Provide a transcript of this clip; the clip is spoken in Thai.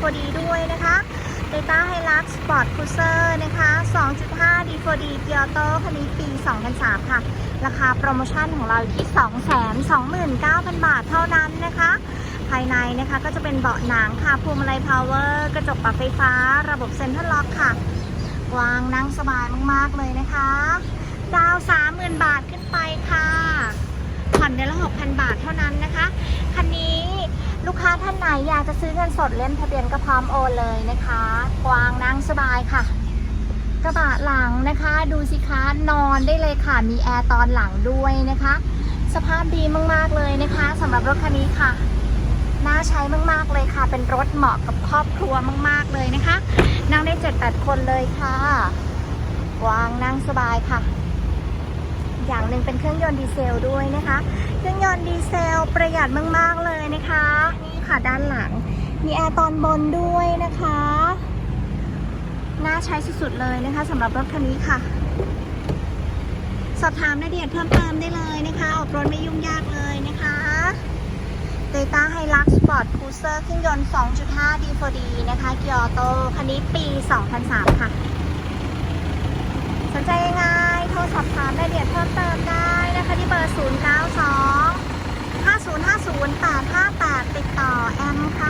D4D ด้วยนะคะ Toyota Hilux Sport Cruiser นะคะ 2.5 D4D Q Auto คันนี้ปี 2003 ค่ะ ราคาโปรโมชั่นของเราอยู่ที่ 229,000 บาทเท่านั้นนะคะ ภายในนะคะก็จะเป็นเบาะหนังค่ะพวงมาลัยพาวเวอร์กระจกปรับไฟฟ้า ระบบเซ็นทรัลล็อกค่ะกว้างนั่งสบายมาก ๆ เลยนะคะ ดาว 30,000 บาทขึ้นไปค่ะผ่อนเดือนละ 6,000 บาทเท่านั้นนะคะคัน นไหนอยากจะซื้อเงินสดเล่มทะเบียนก็พร้อมโอนเลยนะคะ กว้างนั่งสบายค่ะ กระบะหลังนะคะ ดูสิคะนอนได้เลยค่ะ มีแอร์ตอนหลังด้วยนะคะ สภาพดีมากๆเลยนะคะสำหรับรถคันนี้ค่ะ น่าใช้มากๆเลยค่ะ เป็นรถเหมาะกับครอบครัวมากๆเลยนะคะ นั่งได้เจ็ดแปดคนเลยค่ะ กว้างนั่งสบายค่ะอย่างหนึ่งเป็นเครื่องยนต์ดีเซลด้วยนะคะ เครื่องยนต์ดีเซลประหยัดมาก ๆ เลยนะคะ ค่ะด้านหลัง มีแอร์ตอนบนด้วยนะคะ น่าใช้สุดๆเลยนะคะสำหรับรถคันนี้ค่ะ สอบถามรายละเอียดเพิ่มเติมได้เลยนะคะ ออกรถไม่ยุ่งยากเลยนะคะ Toyota Hilux Sport Cruiser เครื่องยนต์ 2.5 D4D นะคะเกียร์โตคันนี้ปี 2003 ค่ะ สนใจยังไงโทรสอบถามรายละเอียดเพิ่มเติมได้นะคะที่เบอร์ 092 5050 858 ติดต่อ แอมค่ะ